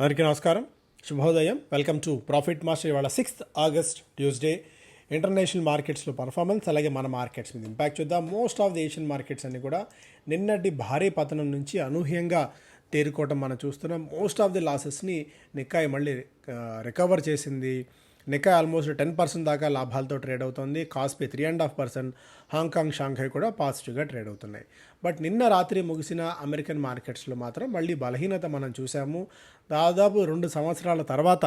అందరికీ నమస్కారం. శుభోదయం. Welcome to profit master. ఇవాళ సిక్స్త్ ఆగస్ట్ ట్యూస్డే. ఇంటర్నేషనల్ మార్కెట్స్లో పర్ఫార్మెన్స్ అలాగే మన మార్కెట్స్ మీద ఇంపాక్ట్ చూద్దాం. Most of the Asian markets అన్ని కూడా నిన్నటి భారీ పతనం నుంచి అనూహ్యంగా తేరుకోవటం మనం చూస్తున్నాం. మోస్ట్ ఆఫ్ ది లాసెస్ని నిక్కాయి మళ్ళీ రికవర్ చేసింది. నికా ఆల్మోస్ట్ టెన్ పర్సెంట్ దాకా లాభాలతో ట్రేడ్ అవుతుంది. KOSPI three and half percent. Hong Kong Shanghai కూడా పాజిటివ్గా ట్రేడ్ అవుతున్నాయి. బట్ నిన్న రాత్రి ముగిసిన అమెరికన్ మార్కెట్స్లో మాత్రం మళ్ళీ బలహీనత మనం చూసాము దాదాపు రెండు సంవత్సరాల తర్వాత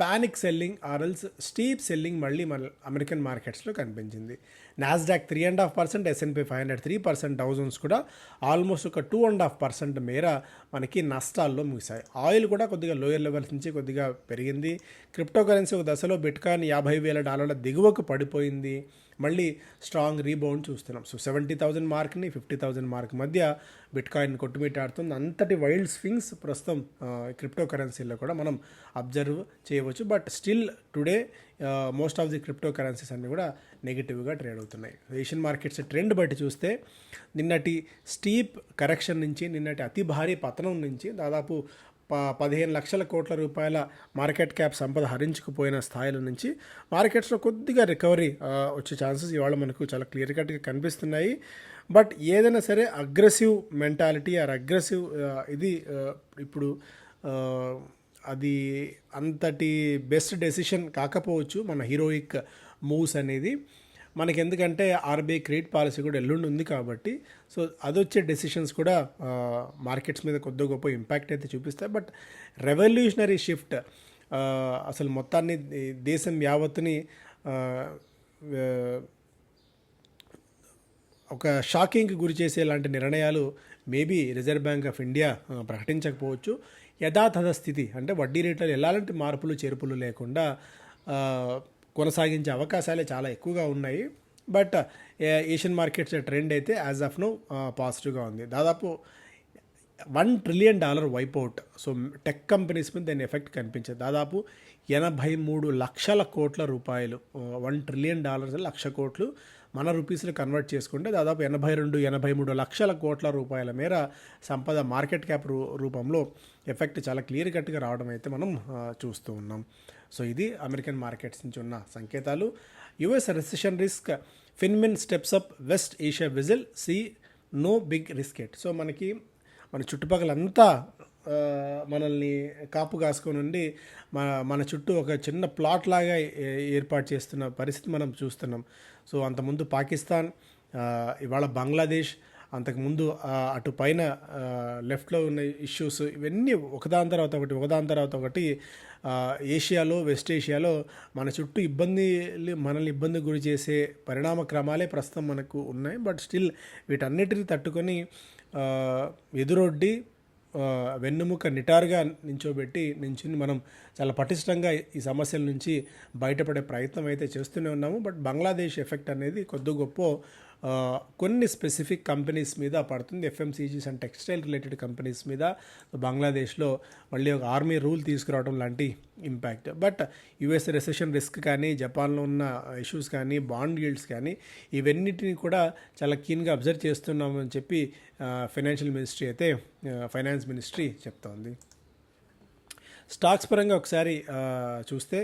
panic selling or else steep selling మళ్ళీ మన అమెరికన్ మార్కెట్స్లో కనిపించింది. Nasdaq three and half percent S and P five hundred three percent thousands కూడా ఆల్మోస్ట్ ఒక టూ అండ్ హాఫ్ పర్సెంట్ మేర మనకి నష్టాల్లో ముగిశాయి. ఆయిల్ కూడా కొద్దిగా లోయర్ లెవెల్స్ నుంచి కొద్దిగా పెరిగింది. క్రిప్టో కరెన్సీ ఒక దశలో బిట్కాయిన్ యాభై వేల డాలర్ల దిగువకు పడిపోయింది. మళ్ళీ స్ట్రాంగ్ రీబౌండ్ చూస్తున్నాం. సో సెవెంటీ థౌజండ్ మార్క్ని ఫిఫ్టీ థౌజండ్ మార్క్ మధ్య బిట్కాయిన్ కొట్టుమిట్టాడుతుంది. అంతటి వైల్డ్ స్వింగ్స్ ప్రస్తుతం క్రిప్టో కరెన్సీలో కూడా మనం అబ్జర్వ్ చేయవచ్చు. But still today most of the crypto currencies అన్నీ కూడా నెగిటివ్గా ట్రేడ్ అవుతున్నాయి. ఏషియన్ మార్కెట్స్ ట్రెండ్ బట్టి చూస్తే నిన్నటి స్టీప్ కరెక్షన్ నుంచి నిన్నటి అతి భారీ పతనం నుంచి దాదాపు ప పదిహేను లక్షల కోట్ల రూపాయల మార్కెట్ క్యాప్ సంపద హరించుకుపోయిన స్థాయిల నుంచి మార్కెట్స్లో కొద్దిగా రికవరీ వచ్చే ఛాన్సెస్ ఇవాళ మనకు చాలా క్లియర్ కట్గా కనిపిస్తున్నాయి. బట్ ఏదైనా సరే అగ్రెసివ్ మెంటాలిటీ ఆర్ అగ్రెసివ్ ఇది ఇప్పుడు అది అంతటి బెస్ట్ డెసిషన్ కాకపోవచ్చు మన హీరోయిక్ మూవ్స్ అనేది. మనకి ఎందుకంటే ఆర్బీఐ క్రెడిట్ పాలసీ కూడా ఎల్లుండి ఉంది కాబట్టి సో అదొచ్చే డెసిషన్స్ కూడా మార్కెట్స్ మీద కొద్ది గొప్ప ఇంపాక్ట్ అయితే చూపిస్తాయి. బట్ రెవల్యూషనరీ షిఫ్ట్ అసలు మొత్తాన్ని దేశం యావత్తుని ఒక షాకింగ్కి గురి చేసే లాంటి నిర్ణయాలు maybe reserve bank of India ప్రకటించకపోవచ్చు. యథాతథ స్థితి అంటే వడ్డీ రేట్లలో ఎలాంటి మార్పులు చేర్పులు లేకుండా కొనసాగించే అవకాశాలే చాలా ఎక్కువగా ఉన్నాయి. బట్ ఏషియన్ మార్కెట్స్ ట్రెండ్ అయితే యాజ్ ఆఫ్ నో పాజిటివ్గా ఉంది. దాదాపు one trillion dollar wipeout so tech companies మీద దాని ఎఫెక్ట్ కనిపించేది. దాదాపు ఎనభై మూడు లక్షల కోట్ల రూపాయలు వన్ ట్రిలియన్ డాలర్స్ లక్ష కోట్లు మన రూపీస్లు కన్వర్ట్ చేసుకుంటే దాదాపు ఎనభై రెండు ఎనభై మూడు లక్షల కోట్ల రూపాయల మేర సంపద మార్కెట్ క్యాప్ రూ రూపంలో ఎఫెక్ట్ చాలా క్లియర్ కట్గా రావడం అయితే మనం చూస్తూ ఉన్నాం. సో ఇది అమెరికన్ మార్కెట్స్ నుంచి ఉన్న సంకేతాలు. US recession risk finmin steps up West Asia vigil sees no big risk yet so మనకి మన చుట్టుపక్కలంతా మనల్ని కాపు కాసుకొని ఉండి మన మన చుట్టూ ఒక చిన్న ప్లాట్ లాగా ఏర్పాటు చేస్తున్న పరిస్థితి మనం చూస్తున్నాం. సో అంతకుముందు పాకిస్తాన్ ఇవాళ బంగ్లాదేశ్ అంతకుముందు అటు పైన లెఫ్ట్లో ఉన్న ఇష్యూస్ ఇవన్నీ ఒకదాని తర్వాత ఒకటి ఒకదాని తర్వాత ఒకటి ఏషియాలో వెస్ట్ ఏషియాలో మన చుట్టూ ఇబ్బంది మనల్ని ఇబ్బంది గురి చేసే పరిణామ క్రమాలే ప్రస్తుతం మనకు ఉన్నాయి. బట్ స్టిల్ వీటన్నిటిని తట్టుకొని ఎదురొడ్డి వెన్నుముక నిటారుగా నించోబెట్టి నించుని మనం చాలా పటిష్టంగా ఈ సమస్యల నుంచి బయటపడే ప్రయత్నం అయితే చేస్తూనే ఉన్నాము. బట్ బంగ్లాదేశ్ ఎఫెక్ట్ అనేది కొద్ది గొప్ప కొన్ని స్పెసిఫిక్ కంపెనీస్ మీద పడుతుంది. FMCGs and textile related companies మీద బంగ్లాదేశ్లో మళ్ళీ ఒక ఆర్మీ రూల్ తీసుకురావడం లాంటి impact. But US recession risk కానీ జపాన్లో ఉన్న ఇష్యూస్ కానీ బాండ్ గిల్డ్స్ కానీ ఇవన్నిటిని కూడా చాలా కీన్గా అబ్జర్వ్ చేస్తున్నామని చెప్పి ఫైనాన్షియల్ మినిస్ట్రీ అయితే ఫైనాన్స్ మినిస్ట్రీ చెప్తోంది. స్టాక్స్ పరంగా ఒకసారి చూస్తే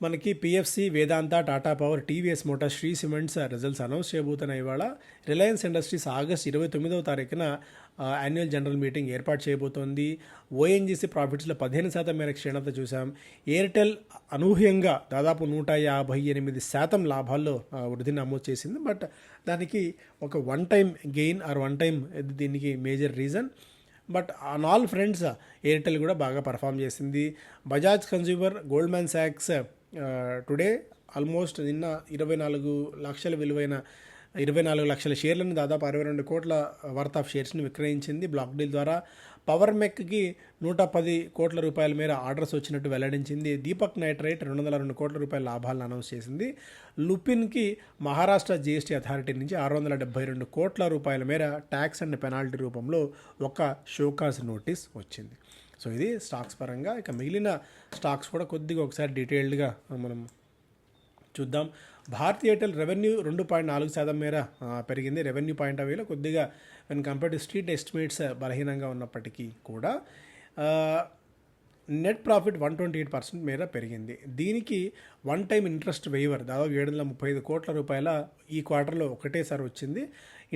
మనకి PFC Vedanta Tata power TVS motor Shree cements results announce చేయబోతున్నాయి ఇవాళ రిలయన్స్ ఇండస్ట్రీస్ ఆగస్ట్ ఇరవై తొమ్మిదవ తారీఖున యాన్యువల్ జనరల్ మీటింగ్ ఏర్పాటు చేయబోతోంది. ఓఎన్జీసీ ప్రాఫిట్స్లో పదిహేను శాతం మేర క్షీణత చూసాం ఎయిర్టెల్ అనూహ్యంగా దాదాపు నూట యాభై ఎనిమిది శాతం లాభాల్లో వృద్ధిని నమోదు చేసింది. బట్ దానికి ఒక one time gain or one time దీనికి major reason but on all fronts Airtel కూడా బాగా పర్ఫామ్ చేసింది. బజాజ్ కన్జ్యూమర్ గోల్డ్ మ్యాన్ శాక్స్ టుడే ఆల్మోస్ట్ నిన్న ఇరవై నాలుగు లక్షల విలువైన ఇరవై నాలుగు లక్షల షేర్లను దాదాపు అరవై రెండు కోట్ల వర్త్ ఆఫ్ షేర్స్ని విక్రయించింది బ్లాక్ డీల్ ద్వారా. పవర్ మెక్కి నూట పది కోట్ల రూపాయల మేర ఆర్డర్స్ వచ్చినట్టు వెల్లడించింది. దీపక్ నైట్రైట్ రెండు వందల రెండు కోట్ల రూపాయల లాభాలను అనౌన్స్ చేసింది. లుపిన్కి మహారాష్ట్ర జీఎస్టీ అథారిటీ నుంచి ఆరు వందల డెబ్బై రెండు కోట్ల రూపాయల మేర ట్యాక్స్ అండ్ పెనాల్టీ రూపంలో ఒక షోకాస్ నోటీస్ వచ్చింది. సో ఇది స్టాక్స్ పరంగా. ఇక మిగిలిన స్టాక్స్ కూడా కొద్దిగా ఒకసారి డీటెయిల్డ్గా మనం చూద్దాం. భారతీ ఎయిర్టెల్ రెవెన్యూ రెండు పాయింట్ నాలుగు శాతం మేర పెరిగింది. రెవెన్యూ పాయింట్ ఆఫ్ వ్యూలో కొద్దిగా when compare to street estimates బలహీనంగా ఉన్నప్పటికీ కూడా net profit one twenty eight percent మేర పెరిగింది. దీనికి వన్ టైం ఇంట్రెస్ట్ వెయివర్ దాదాపు ఏడు వందల ముప్పై ఐదు కోట్ల రూపాయల ఈ క్వార్టర్లో ఒకటేసారి వచ్చింది.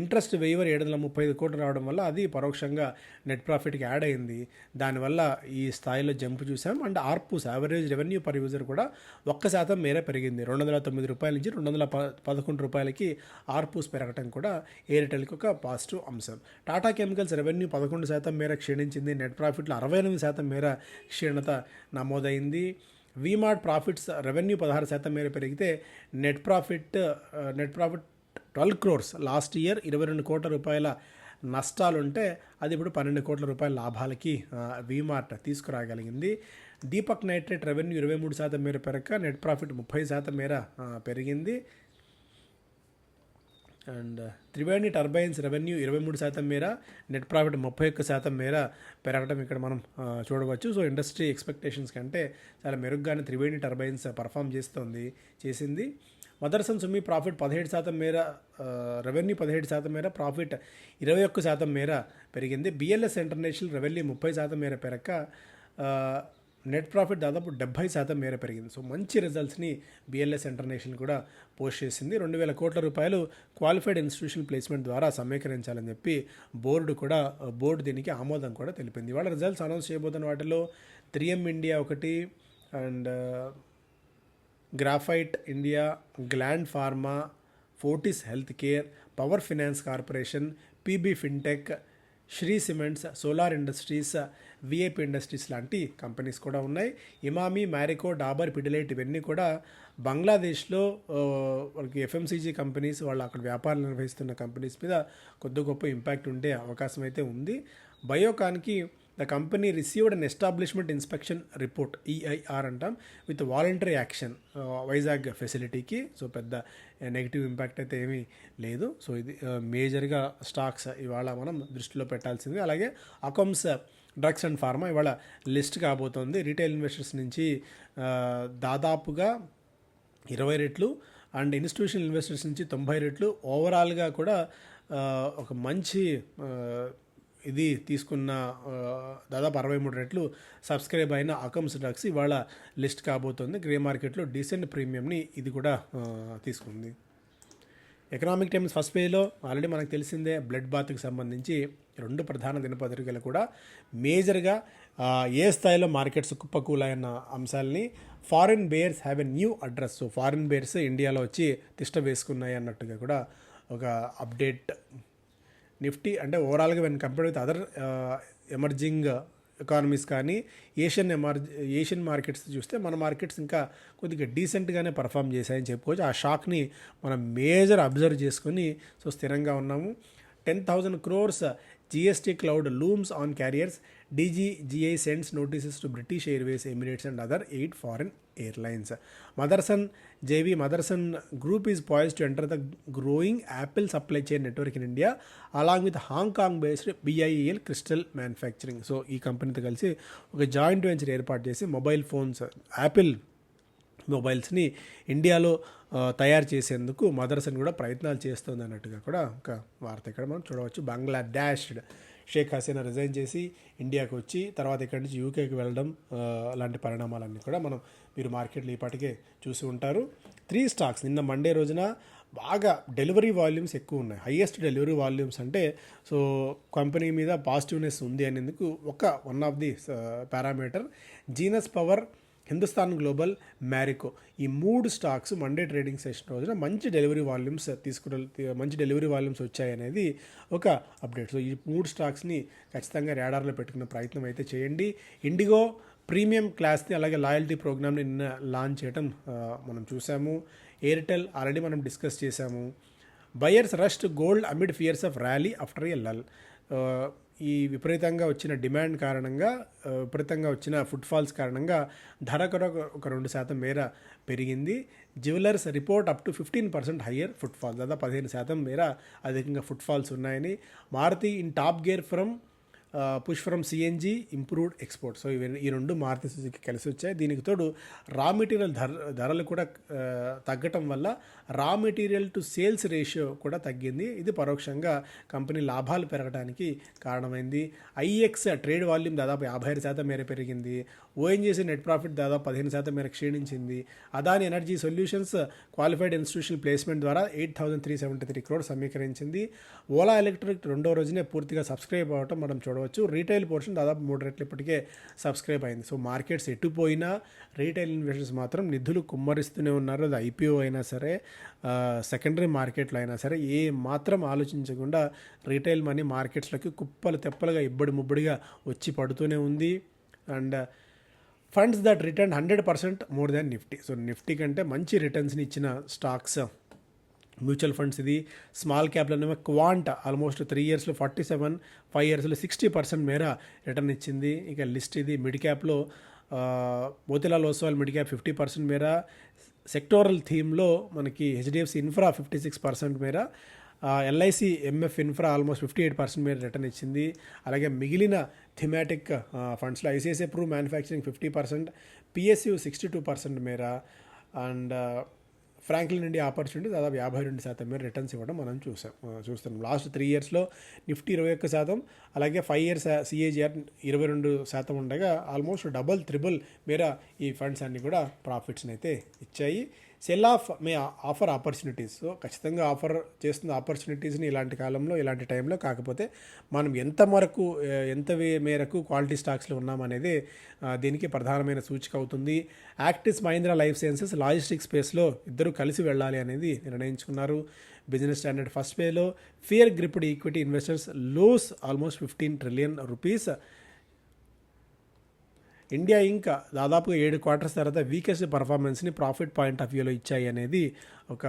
ఇంట్రెస్ట్ వెయివర్ ఏడు వందల ముప్పై ఐదు కోట్లు రావడం వల్ల అది పరోక్షంగా నెట్ ప్రాఫిట్కి యాడ్ అయింది. దానివల్ల ఈ స్థాయిలో జంప్ చూసాం. And ARPUs average revenue per user కూడా ఒక్క శాతం మేర పెరిగింది. రెండు వందల తొమ్మిది రూపాయల నుంచి రెండు వందల ప పదకొండు రూపాయలకి ఆర్పూస్ పెరగటం కూడా ఎయిర్టెల్కి ఒక పాజిటివ్ అంశం. టాటా కెమికల్స్ రెవెన్యూ పదకొండు శాతం మేర క్షీణించింది. నెట్ ప్రాఫిట్లో అరవై ఎనిమిది శాతం మేర క్షీణత నమోదైంది. వీమార్ట్ ప్రాఫిట్స్ రెవెన్యూ పదహారు శాతం మేర పెరిగితే net profit net profit twelve crores last year ఇరవై రెండు కోట్ల రూపాయల నష్టాలుంటే అది ఇప్పుడు పన్నెండు కోట్ల రూపాయల లాభాలకి వీమార్ట్ తీసుకురాగలిగింది. దీపక్ నైట్రేట్ రెవెన్యూ ఇరవై మూడు శాతం మేర పెరగక నెట్ ప్రాఫిట్ ముప్పై శాతం మేర పెరిగింది. అండ్ త్రివేణి టర్బైన్స్ రెవెన్యూ ఇరవై మూడు శాతం మేర నెట్ ప్రాఫిట్ ముప్పై ఒక్క శాతం మేర పెరగడం ఇక్కడ మనం చూడవచ్చు. సో ఇండస్ట్రీ ఎక్స్పెక్టేషన్స్ కంటే చాలా మెరుగ్గానే త్రివేణి టర్బైన్స్ పర్ఫామ్ చేస్తుంది చేసింది. మదర్సన్ సుమి ప్రాఫిట్ పదిహేడు శాతం మేర రెవెన్యూ పదిహేడు శాతం మేర ప్రాఫిట్ ఇరవై ఒక్క శాతం మేర పెరిగింది. బిఎల్ఎస్ ఇంటర్నేషనల్ రెవెన్యూ ముప్పై శాతం మేర పెరక నెట్ ప్రాఫిట్ దాదాపు డెబ్బై శాతం మేర పెరిగింది. సో మంచి రిజల్ట్స్ని బిఎల్ఎస్ ఇంటర్నేషనల్ కూడా పోస్ట్ చేసింది. రెండు వేల కోట్ల రూపాయలు క్వాలిఫైడ్ ఇన్స్టిట్యూషన్ ప్లేస్మెంట్ ద్వారా సమీకరించాలని చెప్పి బోర్డు కూడా బోర్డు దీనికి ఆమోదం కూడా తెలిపింది. వాళ్ళ రిజల్ట్స్ అనౌన్స్ చేయబోతున్న వాటిలో త్రీఎం ఇండియా ఒకటి and Graphite India Gland Pharma Fortis Health Care Power Finance Corporation PB Fintech Shree Cements Solar Industries VIP Industries లాంటి కంపెనీస్ కూడా ఉన్నాయి. ఇమామి మ్యారికో డాబర్ పిడిలైట్ ఇవన్నీ కూడా బంగ్లాదేశ్లో వాళ్ళకి ఎఫ్ఎంసీజీ కంపెనీస్ వాళ్ళు అక్కడ వ్యాపారాలు నిర్వహిస్తున్న కంపెనీస్ మీద కొద్ది గొప్ప ఇంపాక్ట్ ఉండే అవకాశం అయితే ఉంది. బయోకాన్కి the company received an establishment inspection report EIR అంటాం విత్ వాలంటరీ యాక్షన్ వైజాగ్ ఫెసిలిటీకి సో పెద్ద uh, నెగిటివ్ ఇంపాక్ట్ అయితే ఏమీ లేదు. సో ఇది uh, మేజర్గా స్టాక్స్ uh, ఇవాళ మనం దృష్టిలో పెట్టాల్సింది. అలాగే అకౌంట్స్ డ్రగ్స్ అండ్ ఫార్మా ఇవాళ లిస్ట్ కాబోతోంది. రీటైల్ ఇన్వెస్టర్స్ నుంచి దాదాపుగా ఇరవై రెట్లు అండ్ ఇన్స్టిట్యూషనల్ ఇన్వెస్టర్స్ నుంచి తొంభై రెట్లు. ఓవరాల్గా కూడా ఒక మంచి ఇది తీసుకున్న దాదాపు అరవై మూడు రెట్లు సబ్స్క్రైబ్ అయిన అకమ్స్ డ్రగ్స్ ఇవాళ లిస్ట్ కాబోతోంది. గ్రే మార్కెట్లో డీసెంట్ ప్రీమియంని ఇది కూడా తీసుకుంది. ఎకనామిక్ టైమ్స్ ఫస్ట్ పేజ్లో ఆల్రెడీ మనకు తెలిసిందే బ్లడ్ బాత్కి సంబంధించి రెండు ప్రధాన దినపత్రికలు కూడా మేజర్గా ఏ స్థాయిలో మార్కెట్స్ కుప్పకూలాయన్న అంశాలని foreign bears have a new address. Foreign bears ఇండియాలో వచ్చి తిష్ట వేసుకున్నాయి అన్నట్టుగా కూడా ఒక అప్డేట్ నిఫ్టీ అంటే ఓవరాల్గా when compare with other emerging economies కానీ ఏషియన్ ఎమర్జ్ ఏషియన్ మార్కెట్స్ చూస్తే మన మార్కెట్స్ ఇంకా కొద్దిగా డీసెంట్గానే పర్ఫామ్ చేశాయని చెప్పుకోవచ్చు. ఆ షాక్ని మనం మేజర్ అబ్జర్వ్ చేసుకొని సో స్థిరంగా ఉన్నాము. Ten thousand crores GST cloud looms on carriers DG GI sends notices to British Airways Emirates and other eight foreign airlines Motherson JV Motherson group is poised to enter the growing Apple supply chain network in India along with Hong Kong based BIEL crystal manufacturing. So ఈ కంపెనీతో కలిసి ఒక joint venture ఏర్పాటు చేసి mobile phones Apple మొబైల్స్ని ఇండియాలో తయారు చేసేందుకు Motherson కూడా ప్రయత్నాలు చేస్తుంది అన్నట్టుగా కూడా ఒక వార్త ఇక్కడ మనం చూడవచ్చు. బంగ్లాదేశ్ షేక్ హసీనా రిజైన్ చేసి ఇండియాకి వచ్చి తర్వాత ఇక్కడి నుంచి యూకేకి వెళ్ళడం లాంటి పరిణామాలన్నీ కూడా మనం మీరు మార్కెట్లో ఇప్పటికే చూసి ఉంటారు. త్రీ స్టాక్స్ నిన్న మండే రోజున బాగా డెలివరీ వాల్యూమ్స్ ఎక్కువ ఉన్నాయి. హయ్యెస్ట్ డెలివరీ వాల్యూమ్స్ అంటే సో కంపెనీ మీద పాజిటివ్నెస్ ఉంది అనేందుకు ఒక one of the parameter. Genus power Hindustan global Marico ఈ మూడు స్టాక్స్ మండే ట్రేడింగ్ సెషన్ రోజున మంచి డెలివరీ వాల్యూమ్స్ తీసుకుని మంచి డెలివరీ వాల్యూమ్స్ వచ్చాయనేది ఒక అప్డేట్. సో ఈ మూడు స్టాక్స్ని ఖచ్చితంగా రాడార్లో పెట్టుకునే ప్రయత్నం అయితే చేయండి. ఇండిగో ప్రీమియం క్లాస్ని అలాగే లాయల్టీ ప్రోగ్రామ్ని నిన్న లాంచ్ చేయడం మనం చూసాము ఎయిర్టెల్ ఆల్రెడీ మనం డిస్కస్ చేసాము buyers rushed gold amid fears of rally after a lull. ఈ విపరీతంగా వచ్చిన డిమాండ్ కారణంగా విపరీతంగా వచ్చిన ఫుట్ఫాల్స్ కారణంగా ధర కూడా ఒక- ఒక రెండు శాతం మేర పెరిగింది. Jewellers report up to fifteen percent higher footfalls దాదాపు పదిహేను శాతం మేర అధికంగా ఫుట్ఫాల్స్ ఉన్నాయని. Maruti in top gear from push from improved export so ఇవి ఈ రెండు మారుతి సుజుకి కలిసి వచ్చాయి. దీనికి తోడు రా మెటీరియల్ ధర ధరలు కూడా తగ్గటం వల్ల raw material to sales ratio కూడా తగ్గింది. ఇది పరోక్షంగా కంపెనీ లాభాలు పెరగడానికి కారణమైంది. ఐఎక్స్ ట్రేడ్ వాల్యూమ్ దాదాపు యాభై ఐదు శాతం మేర పెరిగింది. ఓఎన్జీసీ నెట్ ప్రాఫిట్ దాదాపు పదిహేను శాతం మేర క్షీణించింది. Adani energy solutions qualified institution placement ద్వారా eight thousand three seventy three crore సమీకరించింది. Ola electric రెండో రోజునే పూర్తిగా సబ్స్క్రైబ్ అవ్వటం మనం చూడవచ్చు. రీటైల్ పోర్షన్ దాదాపు మూడు రెట్లు ఇప్పటికే సబ్స్క్రైబ్ అయింది. సో మార్కెట్స్ ఎటుపోయినా రీటైల్ ఇన్వెస్టర్స్ మాత్రం నిధులు కుమ్మరిస్తూనే ఉన్నారు. అది ఐపీఓ అయినా సరే సెకండరీ మార్కెట్లో అయినా సరే ఏ మాత్రం ఆలోచించకుండా రీటైల్ మనీ మార్కెట్స్లోకి కుప్పలు తెప్పలుగా ఇబ్బడి ముబ్బడిగా వచ్చి పడుతూనే ఉంది. And funds that return hundred percent more than Nifty so Nifty కంటే మంచి రిటర్న్స్ని ఇచ్చిన స్టాక్స్ మ్యూచువల్ ఫండ్స్ ఇది. స్మాల్ క్యాప్లోనేమో క్వాంట్ ఆల్మోస్ట్ త్రీ ఇయర్స్లో ఫార్టీ సెవెన్ ఫైవ్ ఇయర్స్లో సిక్స్టీ పర్సెంట్ మేర రిటర్న్ ఇచ్చింది. ఇక లిస్ట్ ఇది mid క్యాప్లో Motilal Oswal mid cap fifty percent మేర. సెక్టోరల్ థీమ్లో మనకి HDFC infra fifty six percent మేర. LIC MF infra almost fifty eight percent మేర రిటర్న్ ఇచ్చింది. అలాగే మిగిలిన థిమాటిక్ ఫండ్స్లో ICICI pru manufacturing fifty percent PSU sixty two percent మేర. అండ్ ఫ్రాంక్లిన్ ఇండియా ఆపర్చునిటీ దాదాపు యాభై రెండు శాతం మేర రిటర్న్స్ ఇవ్వడం మనం చూసాం చూస్తున్నాం. లాస్ట్ త్రీ ఇయర్స్లో నిఫ్టీ ఇరవై ఒక్క శాతం అలాగే ఫైవ్ ఇయర్స్ సిఏజిఆర్ ఇరవై రెండు శాతం ఉండగా ఆల్మోస్ట్ డబల్ త్రిబుల్ మేర ఈ ఫండ్స్ అన్నీ కూడా ప్రాఫిట్స్ని అయితే ఇచ్చాయి. Sell off may offer opportunities. So ఖచ్చితంగా ఆఫర్ చేస్తున్న ఆపర్చునిటీస్ని ఇలాంటి కాలంలో ఇలాంటి టైంలో కాకపోతే మనం ఎంత వరకు ఎంత మేరకు క్వాలిటీ స్టాక్స్లో ఉన్నామనేది దీనికి ప్రధానమైన సూచిక అవుతుంది. Actis Mahindra life sciences logistic స్పేస్లో ఇద్దరు కలిసి వెళ్ళాలి అనేది నిర్ణయించుకున్నారు. బిజినెస్ స్టాండర్డ్ ఫస్ట్ పేలో fear gripped equity investors lose almost fifteen trillion rupees. India ఇంకా దాదాపుగా ఏడు క్వార్టర్స్ తర్వాత వీకెస్ట్ పర్ఫార్మెన్స్ని ప్రాఫిట్ పాయింట్ ఆఫ్ వ్యూలో ఇచ్చాయి అనేది ఒక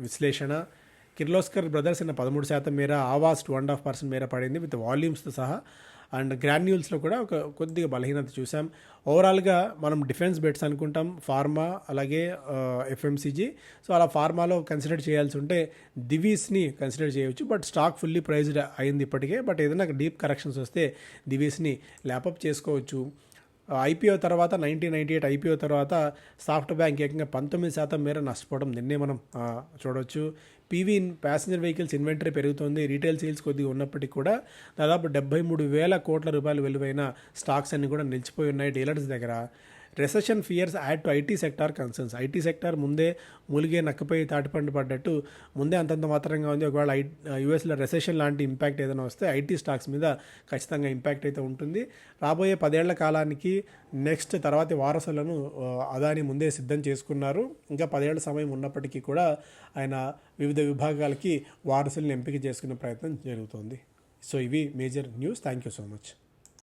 విశ్లేషణ. కిర్లోస్కర్ బ్రదర్స్ అన్న పదమూడు శాతం మేర Aavas two and half percent మేర పడింది విత్ వాల్యూమ్స్తో సహా అండ్ గ్రాన్యూల్స్లో కూడా ఒక కొద్దిగా బలహీనత చూసాం ఓవరాల్గా మనం డిఫెన్స్ బెట్స్ అనుకుంటాం ఫార్మా అలాగే ఎఫ్ఎంసీజీ. సో అలా ఫార్మాలో కన్సిడర్ చేయాల్సి ఉంటే దివీస్ని కన్సిడర్ చేయవచ్చు బట్ స్టాక్ ఫుల్లీ ప్రైజ్డ్ అయింది ఇప్పటికే. బట్ ఏదైనా డీప్ కరెక్షన్స్ వస్తే దివీస్ని ల్యాపప్ చేసుకోవచ్చు. ఐపీఓ తర్వాత నైన్టీన్ నైంటీ ఎయిట్ ఐపీఓ తర్వాత సాఫ్ట్ బ్యాంక్ ఏకంగా పంతొమ్మిది శాతం మేర నష్టపోవడం నిన్నే మనం చూడవచ్చు పీవీ ప్యాసింజర్ వెహికల్స్ ఇన్వెంటరీ పెరుగుతోంది. రీటైల్ సేల్స్ కొద్దిగా ఉన్నప్పటికీ కూడా దాదాపు డెబ్బై మూడు వేల కోట్ల రూపాయలు విలువైన స్టాక్స్ అన్ని కూడా నిలిచిపోయి ఉన్నాయి డీలర్స్ దగ్గర. Recession fears add to IT sector concerns IT sector ముందే మూలిగే నక్కపై తాటిపండు పడ్డట్టు ముందే అంతంత మాత్రంగా ఉంది. ఒకవేళ ఐ యూఎస్లో రెసెషన్ లాంటి ఇంపాక్ట్ ఏదైనా వస్తే ఐటీ స్టాక్స్ మీద ఖచ్చితంగా ఇంపాక్ట్ అయితే ఉంటుంది. రాబోయే పదేళ్ళ కాలానికి నెక్స్ట్ తర్వాతి వారసులను అదాని ముందే సిద్ధం చేసుకున్నారు. ఇంకా పదేళ్ళ సమయం ఉన్నప్పటికీ కూడా ఆయన వివిధ విభాగాలకి వారసులను ఎంపిక చేసుకునే ప్రయత్నం జరుగుతోంది. సో ఇవి major news thank you so much